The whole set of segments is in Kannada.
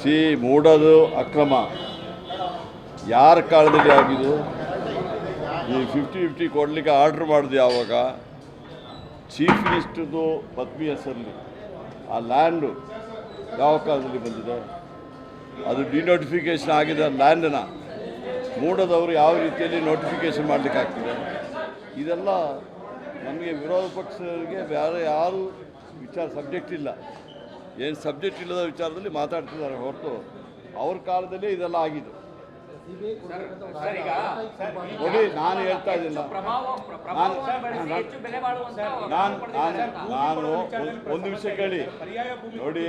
ಸಿ ಮೂಡೋದು ಅಕ್ರಮ. ಯಾರ ಕಾಲದಲ್ಲಿ ಆಗಿದ್ದು? ಈ ಫಿಫ್ಟಿ ಫಿಫ್ಟಿ ಕೊಡಲಿಕ್ಕೆ ಆರ್ಡ್ರ್ ಮಾಡಿದೆ ಯಾವಾಗ? ಚೀಫ್ ಮಿನಿಸ್ಟರ್ದು ಪತ್ನಿ ಹೆಸರಲ್ಲಿ. ಆ ಲ್ಯಾಂಡು ಯಾವ ಕಾಲದಲ್ಲಿ ಬಂದಿದೆ? ಅದು ಡಿನೋಟಿಫಿಕೇಶನ್ ಆಗಿದೆ ಲ್ಯಾಂಡನ್ನ ಮೂಡೋದವರು ಯಾವ ರೀತಿಯಲ್ಲಿ ನೋಟಿಫಿಕೇಶನ್ ಮಾಡಲಿಕ್ಕೆ ಆಗ್ತಿದೆ? ಇದೆಲ್ಲ ನಮಗೆ ವಿರೋಧ ಪಕ್ಷಗಳಿಗೆ ಬೇರೆ ಯಾರು ವಿಚಾರ ಸಬ್ಜೆಕ್ಟ್ ಇಲ್ಲ. ಏನು ಸಬ್ಜೆಕ್ಟ್ ಇಲ್ಲದ ವಿಚಾರದಲ್ಲಿ ಮಾತಾಡ್ತಿದ್ದಾರೆ ಹೊರತು ಅವ್ರ ಕಾಲದಲ್ಲಿ ಇದೆಲ್ಲ ಆಗಿದ್ದು. ನೋಡಿ ನಾನು ಹೇಳ್ತಾ ಇದ್ದಿಲ್ಲ ನಾನು ನಾನು ನಾನು ಒಂದು- ವಿಷಯ ಕೇಳಿ. ನೋಡಿ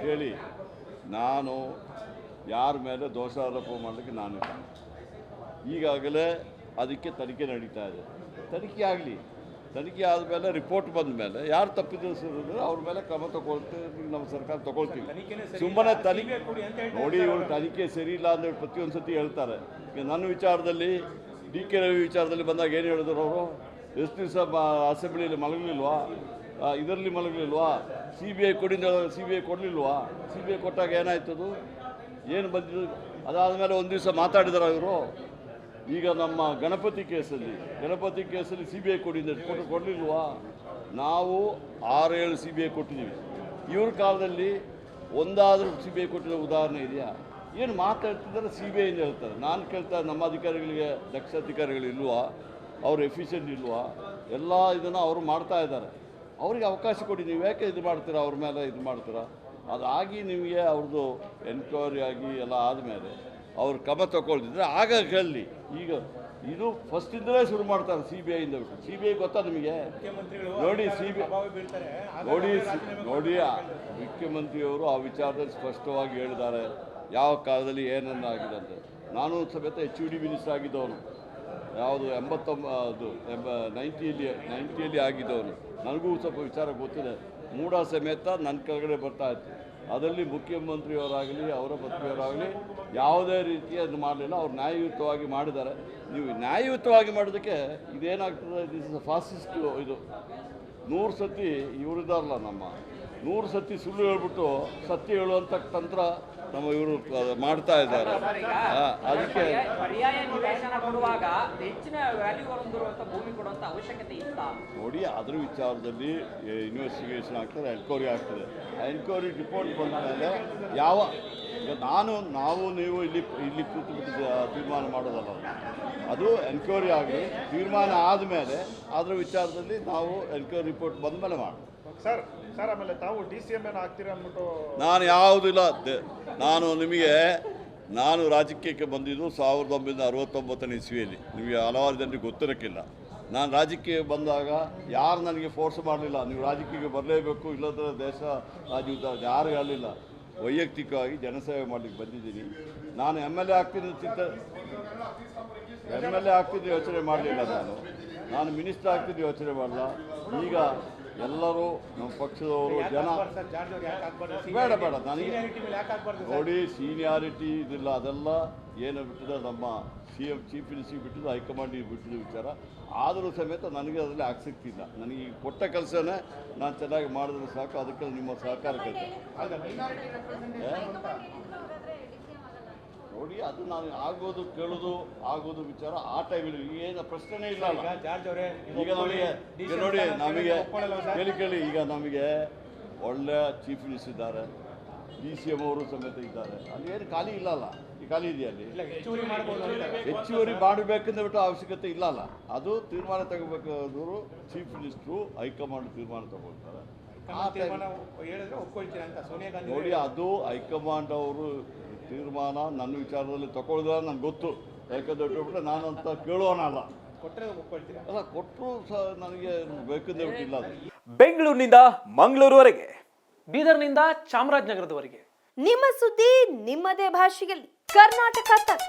ಕೇಳಿ. ನಾನು ಯಾರ ಮೇಲೆ ದೋಷಾರೋಪ ಮಾಡಲಿಕ್ಕೆ ನಾನು ಈಗಾಗಲೇ ಅದಕ್ಕೆ ತನಿಖೆ ನಡೀತಾ ಇದೆ. ತನಿಖೆ ಆಗಲಿ. ತನಿಖೆ ಆದಮೇಲೆ ರಿಪೋರ್ಟ್ ಬಂದ ಮೇಲೆ ಯಾರು ತಪ್ಪಿದ್ರು ಅವ್ರ ಮೇಲೆ ಕ್ರಮ ತಗೊಳ್ತೀವಿ ನಮ್ಮ ಸರ್ಕಾರ ತಗೊಳ್ತೀವಿ. ಸುಮ್ಮನೆ ತನಿಖೆ ನೋಡಿ ಇವರು ತನಿಖೆ ಸರಿ ಇಲ್ಲ ಅಂತ ಪ್ರತಿಯೊಂದು ಸತಿ ಹೇಳ್ತಾರೆ. ಈಗ ನನ್ನ ವಿಚಾರದಲ್ಲಿ ಡಿ ಕೆ ರವಿ ವಿಚಾರದಲ್ಲಿ ಬಂದಾಗ ಏನು ಹೇಳಿದ್ರು ಅವರು? ಎಷ್ಟು ದಿವಸ ಅಸೆಂಬ್ಲಿಯಲ್ಲಿ ಮಲಗಲಿಲ್ವಾ? ಇದರಲ್ಲಿ ಮಲಗಲಿಲ್ವಾ? ಸಿ ಬಿ ಐ ಕೊಡಿಂದ ಸಿ ಬಿ ಐ ಕೊಡಲಿಲ್ವಾ? ಸಿ ಬಿ ಐ ಕೊಟ್ಟಾಗ ಏನಾಯ್ತದು? ಏನು ಬಂದಿದ್ದು? ಅದಾದಮೇಲೆ ಒಂದು ದಿವಸ ಮಾತಾಡಿದಾರ ಇವರು? ಈಗ ನಮ್ಮ ಗಣಪತಿ ಕೇಸಲ್ಲಿ ಗಣಪತಿ ಕೇಸಲ್ಲಿ ಸಿ ಬಿ ಐ ಕೊಟ್ಟು ಕೊಡಲಿಲ್ವಾ? ನಾವು ಆರೇಳು ಸಿ ಬಿ ಐ ಕೊಟ್ಟಿದ್ದೀವಿ. ಇವ್ರ ಕಾಲದಲ್ಲಿ ಒಂದಾದರೂ ಸಿ ಬಿ ಐ ಕೊಟ್ಟಿರೋ ಉದಾಹರಣೆ ಇದೆಯಾ? ಏನು ಮಾತಾಡ್ತಿದ್ದಾರೆ ಸಿ ಬಿ ಐಂದ ಹೇಳ್ತಾರೆ. ನಾನು ಕೇಳ್ತಾ ನಮ್ಮ ಅಧಿಕಾರಿಗಳಿಗೆ ದಕ್ಷ ಅಧಿಕಾರಿಗಳು ಇಲ್ವಾ? ಅವ್ರು ಎಫಿಷಿಯೆಂಟ್ ಇಲ್ವಾ? ಎಲ್ಲ ಇದನ್ನು ಅವರು ಮಾಡ್ತಾ ಇದ್ದಾರೆ. ಅವ್ರಿಗೆ ಅವಕಾಶ ಕೊಡಿ, ನೀವು ಯಾಕೆ ಇದು ಮಾಡ್ತೀರಾ? ಅವ್ರ ಮೇಲೆ ಇದು ಮಾಡ್ತೀರಾ? ಅದಾಗಿ ನಿಮಗೆ ಅವ್ರದ್ದು ಎನ್ಕ್ವೈರಿ ಆಗಿ ಎಲ್ಲ ಆದಮೇಲೆ ಅವ್ರು ಕ್ರಮ ತಗೊಳ್ತಿದ್ರೆ ಆಗ ಕೇಳಲಿ ಈಗ ಇದು ಫಸ್ಟಿಂದಲೇ ಶುರು ಮಾಡ್ತಾರೆ ಸಿ ಬಿ ಐಯಿಂದ ಬಿಟ್ಟು. ಸಿ ಬಿ ಐ ಗೊತ್ತಾ ನಿಮಗೆ? ನೋಡಿ ಸಿ ಬಿ ನೋಡಿ ನೋಡಿ ಮುಖ್ಯಮಂತ್ರಿಯವರು ಆ ವಿಚಾರದಲ್ಲಿ ಸ್ಪಷ್ಟವಾಗಿ ಹೇಳಿದ್ದಾರೆ. ಯಾವ ಕಾಲದಲ್ಲಿ ಏನನ್ನ ಆಗಿದೆ ಅಂತ. ನಾನು ಸಮೇತ ಎಚ್ ಯು ಡಿ ಮಿನಿಸ್ಟರ್ ಆಗಿದ್ದವನು. ಯಾವುದು ಎಂಬತ್ತೊಂಬ ಅದು ಎಂಬ ನೈಂಟಿಯಲ್ಲಿ ನೈಂಟಿಯಲ್ಲಿ ಆಗಿದ್ದವನು. ನನಗೂ ಸ್ವಲ್ಪ ವಿಚಾರ ಗೊತ್ತಿದೆ. ಮೂಡ ಸಮೇತ ನನ್ನ ಕೆಳಗಡೆ ಬರ್ತಾ ಇತ್ತು. ಅದರಲ್ಲಿ ಮುಖ್ಯಮಂತ್ರಿಯವರಾಗಲಿ, ಅವರ ಪತ್ನಿಯವರಾಗಲಿ, ಯಾವುದೇ ರೀತಿಯ ಮಾಡಲಿಲ್ಲ. ಅವ್ರು ನ್ಯಾಯಯುತವಾಗಿ ಮಾಡಿದ್ದಾರೆ. ನೀವು ನ್ಯಾಯಯುತವಾಗಿ ಮಾಡೋದಕ್ಕೆ ಇದೇನಾಗ್ತದೆ? ದಿಸ್ ಇಸ್ ಫಾಸಿಸ್ಟ್ ಇದು. ನೂರು ಸತಿ ಇವರಿದಾರಲ್ಲ ನಮ್ಮ ನೂರು ಸತಿ ಸುಳ್ಳು ಹೇಳ್ಬಿಟ್ಟು ಸತ್ಯ ಹೇಳುವಂಥ ತಂತ್ರ ನಮ್ಮ ಇವರು ಮಾಡ್ತಾ ಇದ್ದಾರೆ. ಅದಕ್ಕೆ ಪರ್ಯಾಯ- ನಿವೇಶನ ಕೊಡುವಾಗ ಹೆಚ್ಚಿನ ವ್ಯಾಲ್ಯೂ ಹೊಂದಿರುವಂತ ಭೂಮಿ ಕೊಡುವಂತ ಅವಶ್ಯಕತೆ ಇತ್ತ? ನೋಡಿ ಅದ್ರ ವಿಚಾರದಲ್ಲಿ ಇನ್ವೆಸ್ಟಿಗೇಷನ್ ಆಗ್ತದೆ ಎನ್ಕ್ವೈರಿ ಆಗ್ತದೆ. ಆ ಎನ್ಕ್ವೈರಿ ರಿಪೋರ್ಟ್ ಬಂದ ಮೇಲೆ ಯಾವ ಈಗ ನಾನು ನಾವು ನೀವು ಇಲ್ಲಿ ಇಲ್ಲಿ ಕೂತು ಬಿಟ್ಟು ತೀರ್ಮಾನ ಮಾಡೋದಲ್ಲ. ಅದು ಎನ್ಕ್ವೈರಿ ಆಗಲಿ ತೀರ್ಮಾನ ಆದಮೇಲೆ ಅದರ ವಿಚಾರದಲ್ಲಿ ನಾವು ಎನ್ಕ್ವೈರಿ ರಿಪೋರ್ಟ್ ಬಂದ ಮೇಲೆ ಮಾಡೋದು ಸರ್ ಸರ್ ಆಮೇಲೆ ತಾವು ನಾನು ನಾನು ನಿಮಗೆ, ನಾನು ರಾಜಕೀಯಕ್ಕೆ ಬಂದಿದ್ದು ಸಾವಿರದ ಒಂಬೈನೂರ ಅರವತ್ತೊಂಬತ್ತನೇ ಇಸ್ವಿಯಲ್ಲಿ. ನಿಮಗೆ ಹಲವಾರು ಜನರಿಗೆ ಗೊತ್ತಿರೋಕ್ಕಿಲ್ಲ. ನಾನು ರಾಜಕೀಯ ಬಂದಾಗ ಯಾರು ನನಗೆ ಫೋರ್ಸ್ ಮಾಡಲಿಲ್ಲ. ನೀವು ರಾಜಕೀಯಕ್ಕೆ ಬರಲೇಬೇಕು ಇಲ್ಲದ್ರೆ ದೇಶ ರಾಜ್ಯದ ಯಾರು ಹೇಳಲಿಲ್ಲ. ವೈಯಕ್ತಿಕವಾಗಿ ಜನಸೇವೆ ಮಾಡಲಿಕ್ಕೆ ಬಂದಿದ್ದೀನಿ. ನಾನು ಎಂ ಎಲ್ ಎ ಆಗ್ತೀನಿ ಚಿಂತೆ ಎಂ ಎಲ್ ಎ ಆಗ್ತಿದ್ದು ಯೋಚನೆ ಮಾಡಲಿಲ್ಲ ನಾನು. ನಾನು ಮಿನಿಸ್ಟರ್ ಆಗ್ತಿದ್ದು ಯೋಚನೆ ಮಾಡಲ್ಲ ಈಗ ಎಲ್ಲರೂ ನಮ್ಮ ಪಕ್ಷದವರು ಜನ ಬೇಡ ಬೇಡ ನನಗೆ ಸೀನಿಯಾರಿಟಿ ಮೇಲೆ ಯಾಕೆ ನೋಡಿ ಸೀನಿಯಾರಿಟಿ ಇದಿಲ್ಲ ಅದೆಲ್ಲ ಏನು ಬಿಟ್ಟಿದೆ ನಮ್ಮ ಸಿ ಎಂ ಚೀಫ್ ಮಿನಿಸ್ಟ್ರಿಗೆ ಬಿಟ್ಟಿದ್ದು ಹೈಕಮಾಂಡ್ ಬಿಟ್ಟಿದ್ದು ವಿಚಾರ. ಆದರೂ ಸಮೇತ ನನಗೆ ಅದರಲ್ಲಿ ಆಸಕ್ತಿ ಇಲ್ಲ. ನನಗೆ ಈಗ ಕೊಟ್ಟ ಕೆಲಸನೇ ನಾನು ಚೆನ್ನಾಗಿ ಮಾಡಿದ್ರೆ ಸಾಕು ಅದಕ್ಕೆ ನಿಮ್ಮ ಸಹಕಾರ ಕೇಳ್ತೇನೆ ನೋಡಿ ಅದು ನಾನು ಆಗೋದು ಕೇಳೋದು ಆಗೋದು ವಿಚಾರ ಆ ಟೈಮಲ್ಲಿ. ಏನು ಪ್ರಶ್ನೆನೇ ಇಲ್ಲ ಅಲ್ಲ. ಈಗ ನಮಗೆ ಈಗ ನೋಡಿ ನಮಗೆ ಕೇಳಿ ಕೇಳಿ. ಈಗ ನಮಗೆ ಒಳ್ಳೆ ಚೀಫ್ ಮಿನಿಸ್ಟರ್ ಇದ್ದಾರೆ. ಡಿ ಸಿ ಎಂ ಅವರು ಸಮೇತ ಇದ್ದಾರೆ. ಅಲ್ಲಿ ಏನು ಖಾಲಿ ಇಲ್ಲ ಅಲ್ಲ. ಈ ಖಾಲಿ ಇದೆಯಾ ಅಲ್ಲಿ? ಹೆಚ್ಚುವರಿ ಮಾಡಬೇಕಂತ ಬಿಟ್ಟು ಅವಶ್ಯಕತೆ ಇಲ್ಲ ಅಲ್ಲ. ಅದು ತೀರ್ಮಾನ ತಗೋಬೇಕಾದ್ರು ಚೀಫ್ ಮಿನಿಸ್ಟ್ರು ಹೈಕಮಾಂಡ್ ತೀರ್ಮಾನ ತಗೊಳ್ತಾರೆ. ಹೇಳಿದ್ರೆ ಅಂತ ಸೋನಿಯಾ ಗಾಂಧಿ ನೋಡಿ ಅದು ಹೈಕಮಾಂಡ್ ಅವರು ತೀರ್ಮಾನ ನನ್ನ ವಿಚಾರದಲ್ಲಿ ತಗೊಳ್ದ ನನ್ಗೆ ಗೊತ್ತು. ಯಾಕಂದ್ರೆ ಬಿಟ್ಟರೆ ನಾನಂತ ಕೇಳೋನಲ್ಲ. ಕೊಟ್ಟರೆ ಒಪ್ಕೊಳ್ತೀರಾ? ಅಲ್ಲ ಕೊಟ್ಟರು ಸಹ ನನಗೆ ಬೇಕಂದ್ರೆ ಬಿಟ್ಟಿಲ್ಲ ಬೆಂಗಳೂರಿನಿಂದ ಮಂಗಳೂರುವರೆಗೆ ಬೀದರ್ನಿಂದ ಚಾಮರಾಜನಗರದವರೆಗೆ. ನಿಮ್ಮ ಸುದ್ದಿ ನಿಮ್ಮದೇ ಭಾಷೆಯಲ್ಲಿ. ಕರ್ನಾಟಕ ತಕ್.